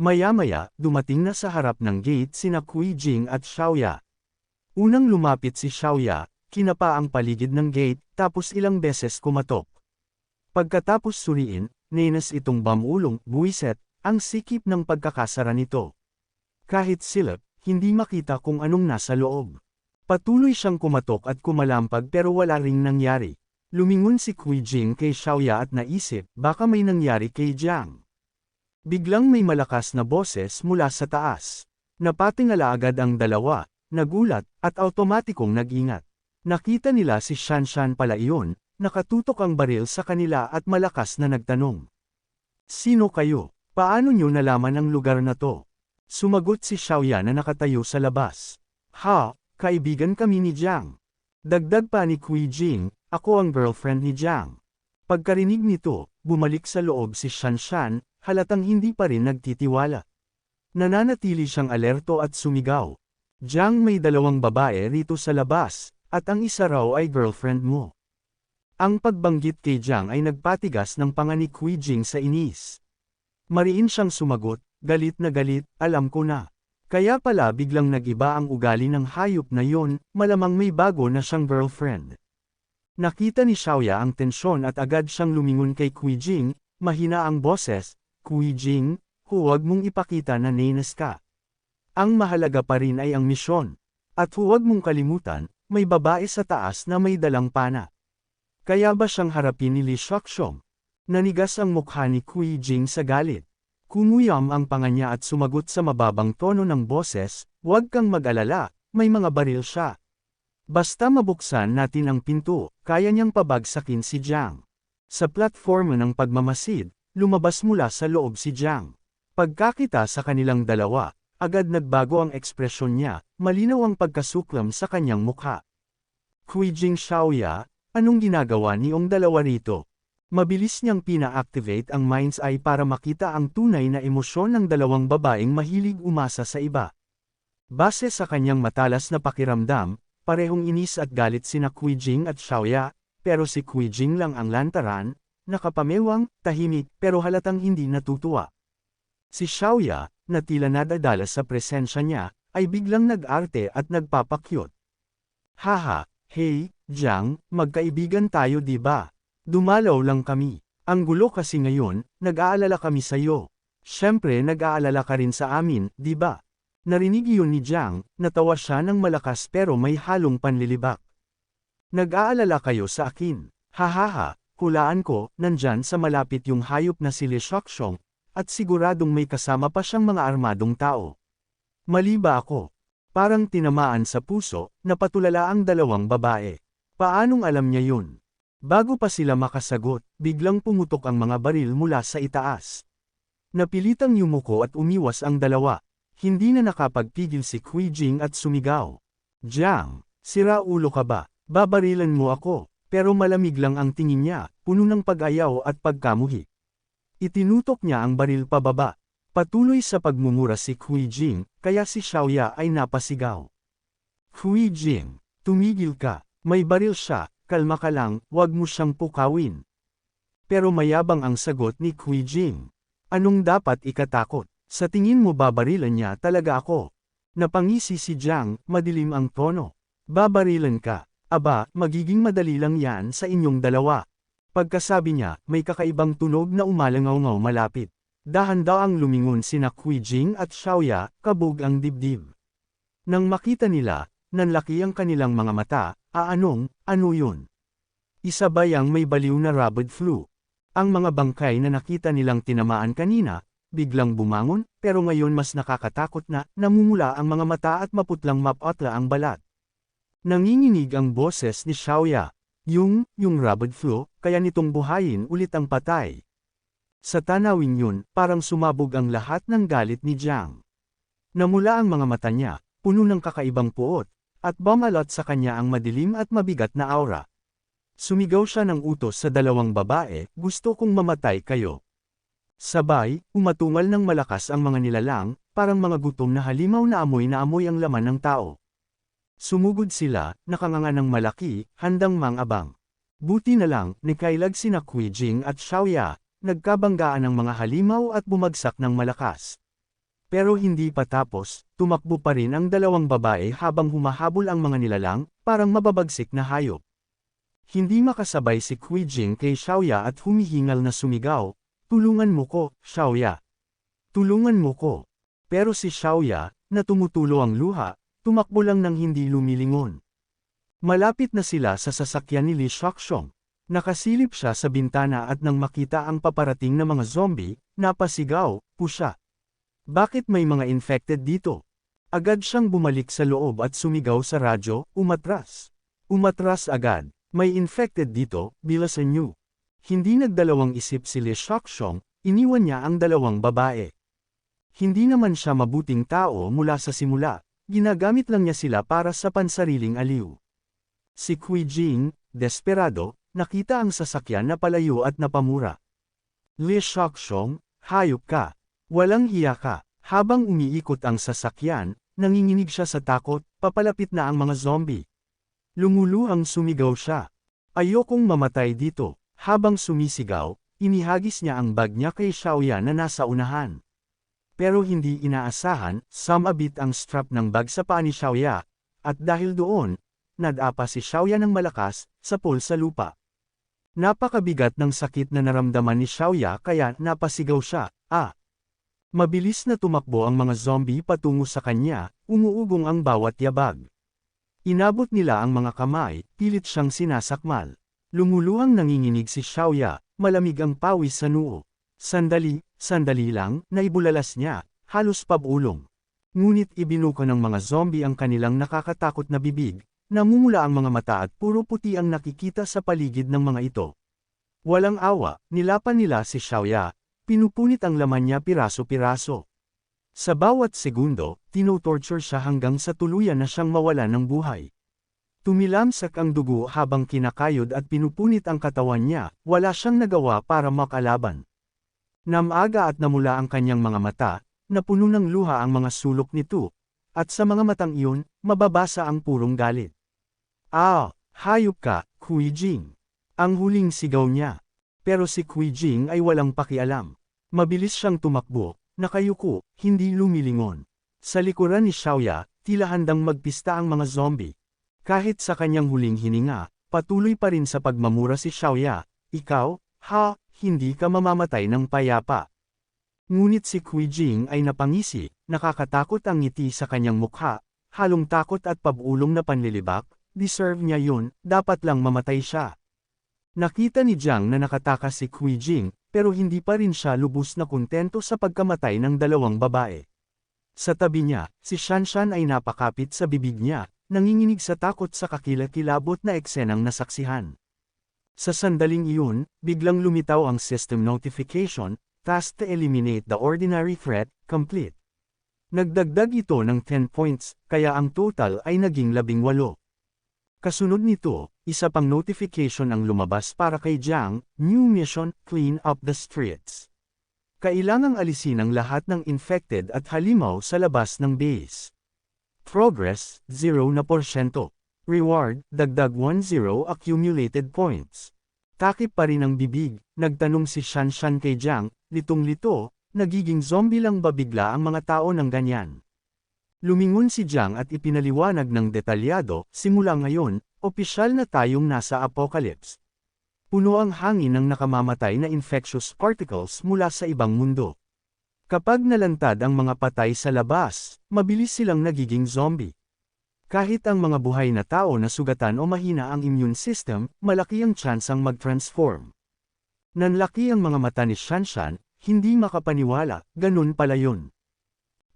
Maya-maya, dumating na sa harap ng gate sina Kui Jing at Xiaoya. Unang lumapit si Xiaoya, kinapa ang paligid ng gate, tapos ilang beses kumatok. Pagkatapos suriin, nenas itong bamulong, buwiset, ang sikip ng pagkakasara nito. Kahit silip, hindi makita kung anong nasa loob. Patuloy siyang kumatok at kumalampag pero wala ring nangyari. Lumingon si Kui Jing kay Xiaoya at naisip, baka may nangyari kay Jiang. Biglang may malakas na boses mula sa taas. Napatingala agad ang dalawa, nagulat, at automatikong nag-ingat. Nakita nila si Shanshan pala iyon, nakatutok ang baril sa kanila at malakas na nagtanong. Sino kayo? Paano nyo nalaman ang lugar na to? Sumagot si Xiaoya na nakatayo sa labas. Ha, kaibigan kami ni Jiang. Dagdag pa ni Kui Jing, ako ang girlfriend ni Jiang. Pagkarinig nito, bumalik sa loob si Shanshan, halatang hindi pa rin nagtitiwala. Nananatili siyang alerto at sumigaw. Jiang may dalawang babae rito sa labas, at ang isa raw ay girlfriend mo. Ang pagbanggit kay Jiang ay nagpatigas ng panga ni Kui Jing sa inis. Mariin siyang sumagot, galit na galit, alam ko na. Kaya pala biglang nagiba ang ugali ng hayop na yon, malamang may bago na siyang girlfriend. Nakita ni Xiaoya ang tensyon at agad siyang lumingon kay Kui Jing, mahina ang boses, Kui Jing, huwag mong ipakita na nenes ka. Ang mahalaga pa rin ay ang misyon. At huwag mong kalimutan, may babae sa taas na may dalang pana. Kaya ba siyang harapin ni Li Shuxiong? Nanigas ang mukha ni Kui Jing sa galit. Kumuyam ang panga niya at sumagot sa mababang tono ng boses, huwag kang mag-alala, may mga baril siya. Basta mabuksan natin ang pinto, kaya niyang pabagsakin si Jiang. Sa platform ng pagmamasid, lumabas mula sa loob si Jiang. Pagkakita sa kanilang dalawa, agad nagbago ang ekspresyon niya, malinaw ang pagkasuklam sa kanyang mukha. Kui Jing Xiaoya, anong ginagawa niyong dalawa rito? Mabilis niyang pina-activate ang mind's eye para makita ang tunay na emosyon ng dalawang babaeng mahilig umasa sa iba. Base sa kanyang matalas na pakiramdam, parehong inis at galit sina Kui Jing at Xiaoya, pero si Kui Jing lang ang lantaran, nakapamewang, tahimik, pero halatang hindi natutuwa. Si Xiaoya, na tila nadadala sa presensya niya, ay biglang nag-arte at nagpapakyot. Haha, hey, Jiang, magkaibigan tayo di ba? Dumalaw lang kami. Ang gulo kasi ngayon, nag-aalala kami sa iyo. Siyempre nag-aalala ka rin sa amin, di ba? Narinig iyon ni Jiang, natawa siya ng malakas pero may halong panlilibak. Nag-aalala kayo sa akin. Hahaha, hulaan ko, nandyan sa malapit yung hayop na si Li Shokshong, at siguradong may kasama pa siyang mga armadong tao. Mali ba ako? Parang tinamaan sa puso, napatulala ang dalawang babae. Paanong alam niya yun? Bago pa sila makasagot, biglang pumutok ang mga baril mula sa itaas. Napilitang yumuko at umiwas ang dalawa. Hindi na nakapagpigil si Kui Jing at sumigaw. Jiang, sira ulo ka ba? Babarilan mo ako. Pero malamig lang ang tingin niya, puno ng pag-ayaw at pagkamuhi. Itinutok niya ang baril pababa. Patuloy sa pagmumura si Kui Jing, kaya si Xiaoya ay napasigaw. Kui Jing, tumigil ka, may baril siya, kalma ka lang, wag mo siyang pukawin. Pero mayabang ang sagot ni Kui Jing. Anong dapat ikatakot? Sa tingin mo babarilan niya talaga ako. Napangisi si Jiang, madilim ang tono. Babarilan ka. Aba, magiging madali lang yan sa inyong dalawa. Pagkasabi niya, may kakaibang tunog na umalangaw-ngaw malapit. Dahan-daang lumingon sina Kui Jing at Xiaoya, kabog ang dibdib. Nang makita nila, nanlaki ang kanilang mga mata, aanong, ano yun? Isa ba yang may baliw na rabid flu? Ang mga bangkay na nakita nilang tinamaan kanina, biglang bumangon, pero ngayon mas nakakatakot na, namumula ang mga mata at maputlang mapotla ang balat. Nanginginig ang boses ni Xiaoya. Yung, yung rabid flu, kaya nitong buhayin ulit ang patay. Sa tanawin yun, parang sumabog ang lahat ng galit ni Jiang. Namula ang mga mata niya, puno ng kakaibang puot, at bumalot sa kanya ang madilim at mabigat na aura. Sumigaw siya ng utos sa dalawang babae, gusto kong mamatay kayo. Sabay, umatungal ng malakas ang mga nilalang, parang mga gutom na halimaw na amoy na amoy ang laman ng tao. Sumugod sila, nakanganga ng malaki, handang mangabang. Buti na lang, nikailag sina Kui Jing at Xiaoya, nagkabanggaan ng mga halimaw at bumagsak ng malakas. Pero hindi pa tapos, tumakbo pa rin ang dalawang babae habang humahabol ang mga nilalang, parang mababagsik na hayop. Hindi makasabay si Kui Jing kay Xiaoya at humihingal na sumigaw, Tulungan mo ko, Xiaoya. Tulungan mo ko. Pero si Xiaoya, na tumutulo ang luha, tumakbo lang ng hindi lumilingon. Malapit na sila sa sasakyan ni Li Shaoxiong. Nakasilip siya sa bintana at nang makita ang paparating na mga zombie, napasigaw, pusya. Bakit may mga infected dito? Agad siyang bumalik sa loob at sumigaw sa radyo, umatras. Umatras agad, may infected dito, bilasan niyo. Hindi nagdalawang isip si Li Shaoxiong, iniwan niya ang dalawang babae. Hindi naman siya mabuting tao mula sa simula, ginagamit lang niya sila para sa pansariling aliw. Si Kui Jing, desperado, nakita ang sasakyan na palayo at napamura. Li Shaoxiong, hayop ka. Walang hiya ka. Habang umiikot ang sasakyan, nanginginig siya sa takot, papalapit na ang mga zombie. Lumuluhang sumigaw siya. Ayokong mamatay dito. Habang sumisigaw, inihagis niya ang bag niya kay Xiaoya na nasa unahan. Pero hindi inaasahan, sumabit ang strap ng bag sa paa ni Xiaoya, at dahil doon, nadapa si Xiaoya ng malakas, sa pool sa lupa. Napakabigat ng sakit na naramdaman ni Xiaoya kaya napasigaw siya, ah! Mabilis na tumakbo ang mga zombie patungo sa kanya, umuugong ang bawat yabag. Inabot nila ang mga kamay, pilit siyang sinasakmal. Lumuluhang nanginginig si Xiaoya, malamig ang pawis sa noo. Sandali, sandali lang, naibulalas niya, halos pabulong. Ngunit ibinuka ng mga zombie ang kanilang nakakatakot na bibig, namumula ang mga mata at puro puti ang nakikita sa paligid ng mga ito. Walang awa, nilapan nila si Xiaoya, Pinupunit ang laman niya piraso-piraso. Sa bawat segundo, tinotorture siya hanggang sa tuluyan na siyang mawala ng buhay. Tumilamsak ang dugo habang kinakayod at pinupunit ang katawan niya, wala siyang nagawa para makalaban. Namaga at namula ang kanyang mga mata, napuno ng luha ang mga sulok nito, at sa mga matang iyon, mababasa ang purong galit. Ah, hayop ka, Kui Jing. Ang huling sigaw niya. Pero si Kui Jing ay walang pakialam. Mabilis siyang tumakbo, nakayuko, hindi lumilingon. Sa likuran ni Xiaoya, tila handang magpista ang mga zombie. Kahit sa kanyang huling hininga, patuloy pa rin sa pagmamura si Xiaoya, ikaw, ha, hindi ka mamamatay ng payapa. Ngunit si Kui Jing ay napangisi, nakakatakot ang ngiti sa kanyang mukha, halong takot at pabulong na panlilibak, deserve niya yun, dapat lang mamatay siya. Nakita ni Jiang na nakatakas si Kui Jing, pero hindi pa rin siya lubos na kontento sa pagkamatay ng dalawang babae. Sa tabi niya, si Shanshan ay napakapit sa bibig niya, nanginginig sa takot sa kakilakilabot na eksenang nasaksihan. Sa sandaling iyon, biglang lumitaw ang system notification, task to eliminate the ordinary threat, complete. Nagdagdag ito ng 10 points, kaya ang total ay naging 18. Kasunod nito, isa pang notification ang lumabas para kay Jiang, new mission, clean up the streets. Kailangang alisin ang lahat ng infected at halimaw sa labas ng base. Progress, 0 na porsyento. Reward, dagdag 10 accumulated points. Takip pa rin ang bibig, nagtanong si Shanshan kay Jiang, litong-lito, nagiging zombie lang ba bigla ang mga tao ng ganyan? Lumingon si Jiang at ipinaliwanag ng detalyado, simula ngayon, opisyal na tayong nasa apocalypse. Puno ang hangin ng nakamamatay na infectious particles mula sa ibang mundo. Kapag nalantad ang mga patay sa labas, mabilis silang nagiging zombie. Kahit ang mga buhay na tao na sugatan o mahina ang immune system, malaki ang tsansang mag-transform. Nanlaki ang mga mata ni Shanshan, hindi makapaniwala, ganun pala yun.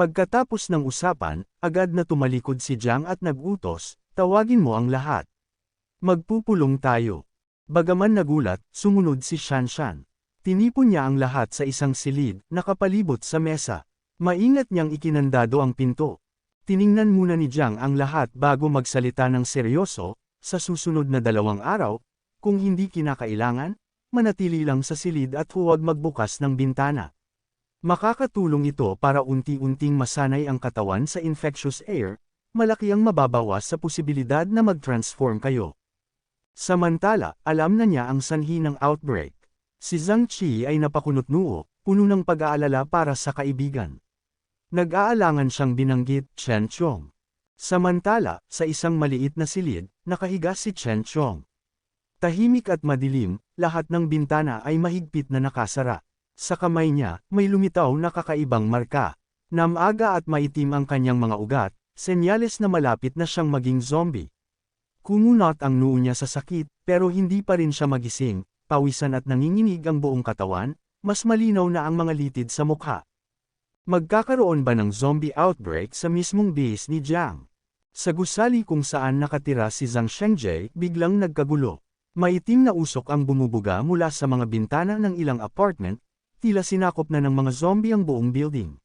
Pagkatapos ng usapan, agad na tumalikod si Jiang at nagutos, tawagin mo ang lahat. Magpupulong tayo. Bagaman nagulat, sumunod si Shanshan. Tinipon niya ang lahat sa isang silid, nakapalibot sa mesa. Maingat niyang ikinandado ang pinto. Tiningnan muna ni Jiang ang lahat bago magsalita ng seryoso, sa susunod na dalawang araw, kung hindi kinakailangan, manatili lang sa silid at huwag magbukas ng bintana. Makakatulong ito para unti-unting masanay ang katawan sa infectious air, malaki ang mababawas sa posibilidad na mag-transform kayo. Samantala, alam na niya ang sanhi ng outbreak. Si Zhang Qi ay napakunot-nuo, puno ng pag-aalala para sa kaibigan. Nag-aalangan siyang binanggit, Chen Chong. Samantala, sa isang maliit na silid, nakahiga si Chen Chong. Tahimik at madilim, lahat ng bintana ay mahigpit na nakasara. Sa kamay niya, may lumitaw na kakaibang marka. Namaga at maitim ang kanyang mga ugat, senyales na malapit na siyang maging zombie. Kumunot ang noo niya sa sakit, pero hindi pa rin siya magising, pawisan at nanginginig ang buong katawan, mas malinaw na ang mga litid sa mukha. Magkakaroon ba ng zombie outbreak sa mismong base ni Jiang? Sa gusali kung saan nakatira si Zhang Shengji, biglang nagkagulo. Maitim na usok ang bumubuga mula sa mga bintana ng ilang apartment, tila sinakop na ng mga zombie ang buong building.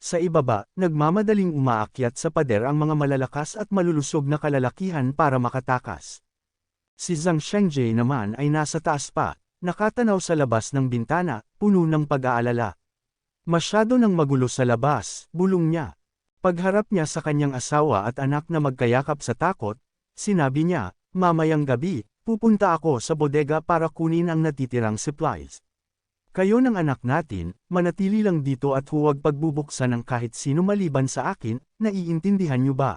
Sa ibaba, nagmamadaling umaakyat sa pader ang mga malalakas at malulusog na kalalakihan para makatakas. Si Zhang Shengji naman ay nasa taas pa, nakatanaw sa labas ng bintana, puno ng pag-aalala. Masyado nang magulo sa labas, bulong niya. Pagharap niya sa kanyang asawa at anak na magkayakap sa takot, sinabi niya, mamayang gabi, pupunta ako sa bodega para kunin ang natitirang supplies. Kayo ng anak natin, manatili lang dito at huwag pagbubuksan ng kahit sino maliban sa akin, naiintindihan niyo ba?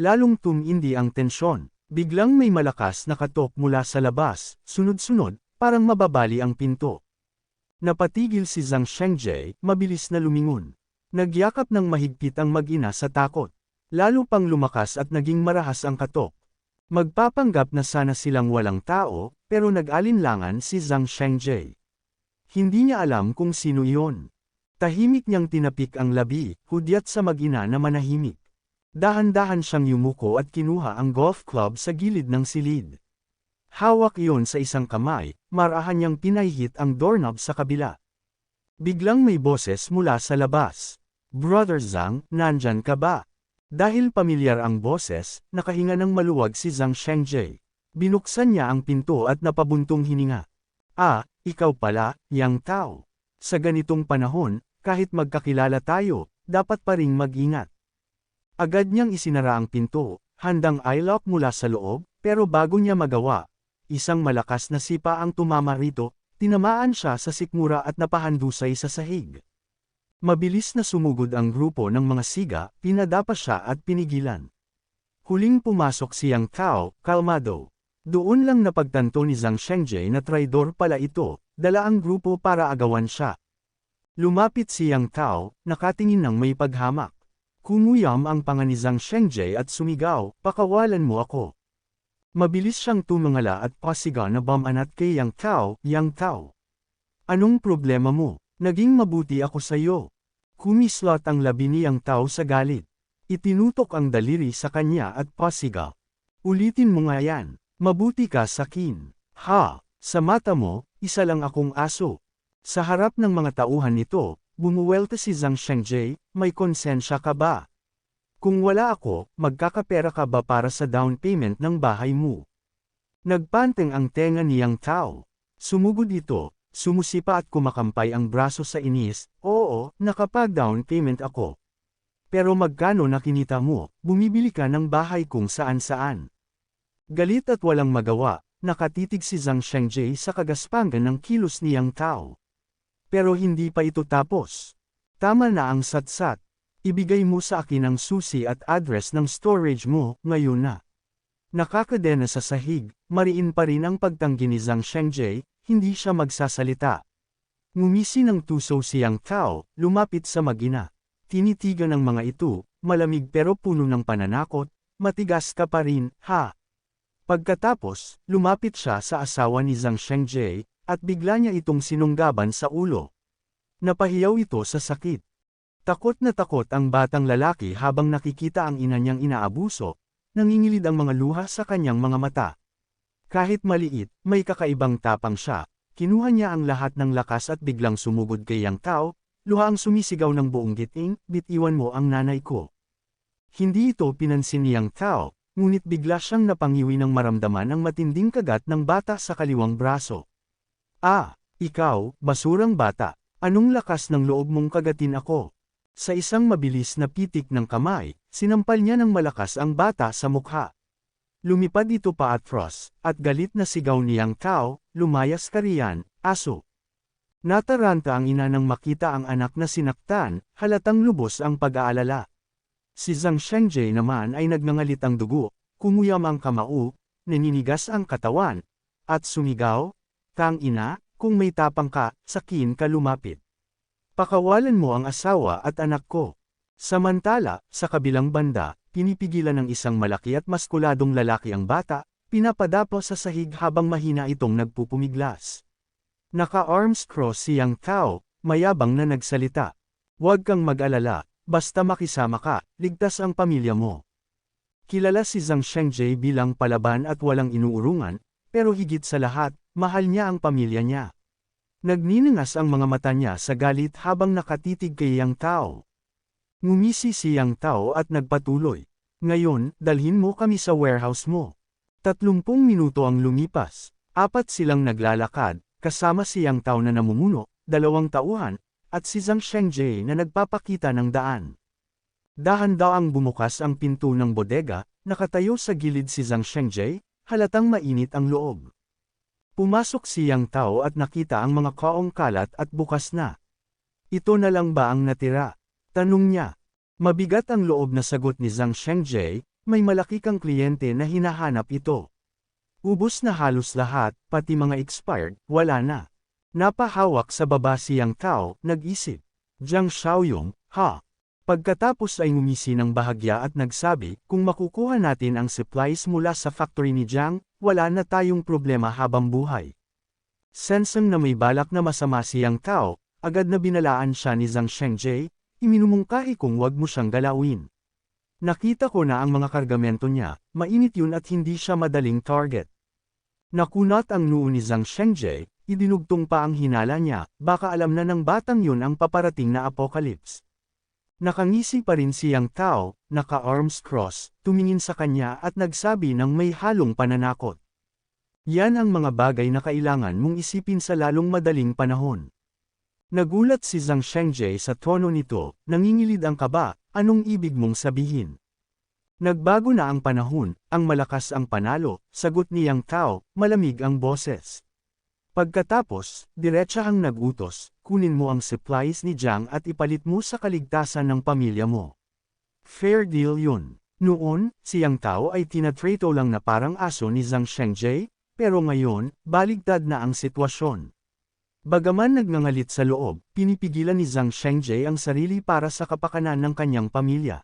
Lalong tumindi ang tensyon, biglang may malakas na katok mula sa labas, sunod-sunod, parang mababali ang pinto. Napatigil si Zhang Shengji, mabilis na lumingon. Nagyakap ng mahigpit ang mag-ina sa takot. Lalo pang lumakas at naging marahas ang katok. Magpapanggap na sana silang walang tao, pero nag-alinlangan si Zhang Shengji. Hindi niya alam kung sino iyon. Tahimik niyang tinapik ang labi, hudyat sa mag-ina na manahimik. Dahan-dahan siyang yumuko at kinuha ang golf club sa gilid ng silid. Hawak iyon sa isang kamay, marahan niyang pinahihit ang doorknob sa kabila. Biglang may boses mula sa labas. Brother Zhang, nandyan ka ba? Dahil pamilyar ang boses, nakahinga ng maluwag si Zhang Shengji. Binuksan niya ang pinto at napabuntong hininga. Ah, ikaw pala, Yang Tao. Sa ganitong panahon, kahit magkakilala tayo, dapat pa ring mag-ingat. Agad niyang isinara ang pinto, handang i-lock mula sa loob, pero bago niya magawa, isang malakas na sipa ang tumama rito, tinamaan siya sa sikmura at napahandusay sa sahig. Mabilis na sumugod ang grupo ng mga siga, pinadapa siya at pinigilan. Huling pumasok siyang Kao, kalmado. Doon lang napagtanto ni Zhang Shengji na traidor pala ito, dala ang grupo para agawan siya. Lumapit siyang Kao, nakatingin ng may paghamak. Kumuyam ang panga ni Zhang Shengji at sumigaw, pakawalan mo ako. Mabilis siyang tumangala at pasiga na bamanat kay Yang Tao, Yang Tao. Anong problema mo? Naging mabuti ako sa iyo. Kumislot ang labi ni Yang Tao sa galit. Itinutok ang daliri sa kanya at pasiga. Ulitin mo nga yan. Mabuti ka sa kin. Ha, sa mata mo, isa lang akong aso. Sa harap ng mga tauhan nito, bumuwelta si Zhang Shengji, may konsensya ka ba? Kung wala ako, magkakapera ka ba para sa down payment ng bahay mo? Nagpanteng ang tenga niyang tao. Sumugod ito, sumusipa at kumakampay ang braso sa inis, oo, nakapag-down payment ako. Pero magkano na kinita mo, bumibili ka ng bahay kung saan-saan. Galit at walang magawa, nakatitig si Zhang Shengji sa kagaspangan ng kilos niyang tao. Pero hindi pa ito tapos. Tama na ang satsat. Ibigay mo sa akin ang susi at address ng storage mo, ngayon na. Nakakadena sa sahig, mariin pa rin ang pagtanggi ni Zhang Shengji, hindi siya magsasalita. Ngumisi ng tuso siyang tao, lumapit sa magina. Tinitigan ng mga ito, malamig pero puno ng pananakot, matigas ka pa rin, ha? Pagkatapos, lumapit siya sa asawa ni Zhang Shengji, at bigla niya itong sinunggaban sa ulo. Napahiyaw ito sa sakit. Takot na takot ang batang lalaki habang nakikita ang ina niyang inaabuso, nangingilid ang mga luha sa kanyang mga mata. Kahit maliit, may kakaibang tapang siya, kinuha niya ang lahat ng lakas at biglang sumugod kay Yang Tao, luha ang sumisigaw ng buong giting, bitiwan mo ang nanay ko. Hindi ito pinansin ni Yang Tao, ngunit bigla siyang napangiwi ng maramdaman ang matinding kagat ng bata sa kaliwang braso. Ah, ikaw, basurang bata, anong lakas ng loob mong kagatin ako? Sa isang mabilis na pitik ng kamay, sinampal niya ng malakas ang bata sa mukha. Lumipad ito pa atros, at galit na sigaw niyang tao, lumayas ka riyan, aso. Nataranta ang ina nang makita ang anak na sinaktan, halatang lubos ang pag-aalala. Si Zhang Shengje naman ay nagngangalit ang dugo, kumuyam ang kamao, naninigas ang katawan, at sumigaw, Kang ina, kung may tapang ka, sakin ka lumapit. Pakawalan mo ang asawa at anak ko. Samantala, sa kabilang banda, pinipigilan ng isang malaki at maskuladong lalaki ang bata, pinapadapo sa sahig habang mahina itong nagpupumiglas. Naka-arms cross siyang tao, mayabang na nagsalita. Huwag kang mag-alala, basta makisama ka, ligtas ang pamilya mo. Kilala si Zhang Shengje bilang palaban at walang inuurungan, pero higit sa lahat, mahal niya ang pamilya niya. Nagniningas ang mga mata niya sa galit habang nakatitig kay Yang Tao. Ngumisi si Yang Tao at nagpatuloy. Ngayon, dalhin mo kami sa warehouse mo. Tatlumpung minuto ang lumipas. Apat silang naglalakad, kasama si Yang Tao na namumuno, dalawang tauhan, at si Zhang Shengje na nagpapakita ng daan. Dahan-daang bumukas ang pinto ng bodega, nakatayo sa gilid si Zhang Shengje, halatang mainit ang loob. Pumasok si Yang Tao at nakita ang mga kaong kalat at bukas na. Ito na lang ba ang natira? Tanong niya. Mabigat ang loob na sagot ni Zhang Shengje, may malaki kang kliyente na hinahanap ito. Ubus na halos lahat, pati mga expired, wala na. Napahawak sa baba siyang tao, nag-isip. Jiang Xiaoyong, ha? Pagkatapos ay ngumisi ng bahagya at nagsabi, kung makukuha natin ang supplies mula sa factory ni Jiang, wala na tayong problema habang buhay. Senseng na may balak na masama siyang tao, agad na binalaan siya ni Zhang Shengje, iminumungkahi kung wag mo siyang galawin. Nakita ko na ang mga kargamento niya, mainit yun at hindi siya madaling target. Nakunat ang noo ni Zhang Shengje, idinugtong pa ang hinala niya, baka alam na ng batang yun ang paparating na apocalypse. Nakangisi pa rin siyang tao, naka-arms cross, tumingin sa kanya at nagsabi ng may halong pananakot. Yan ang mga bagay na kailangan mong isipin sa lalong madaling panahon. Nagulat si Zhang Shengje sa tono nito, nangingilid ang kaba, Anong ibig mong sabihin? Nagbago na ang panahon, ang malakas ang panalo, sagot niyang tao, malamig ang boses. Pagkatapos, diretsahang nagutos, kunin mo ang supplies ni Jiang at ipalit mo sa kaligtasan ng pamilya mo. Fair deal yun. Noon, siyang tao ay tinatrato lang na parang aso ni Zhang Shengje, pero ngayon, baligtad na ang sitwasyon. Bagaman nagngangalit sa loob, pinipigilan ni Zhang Shengje ang sarili para sa kapakanan ng kanyang pamilya.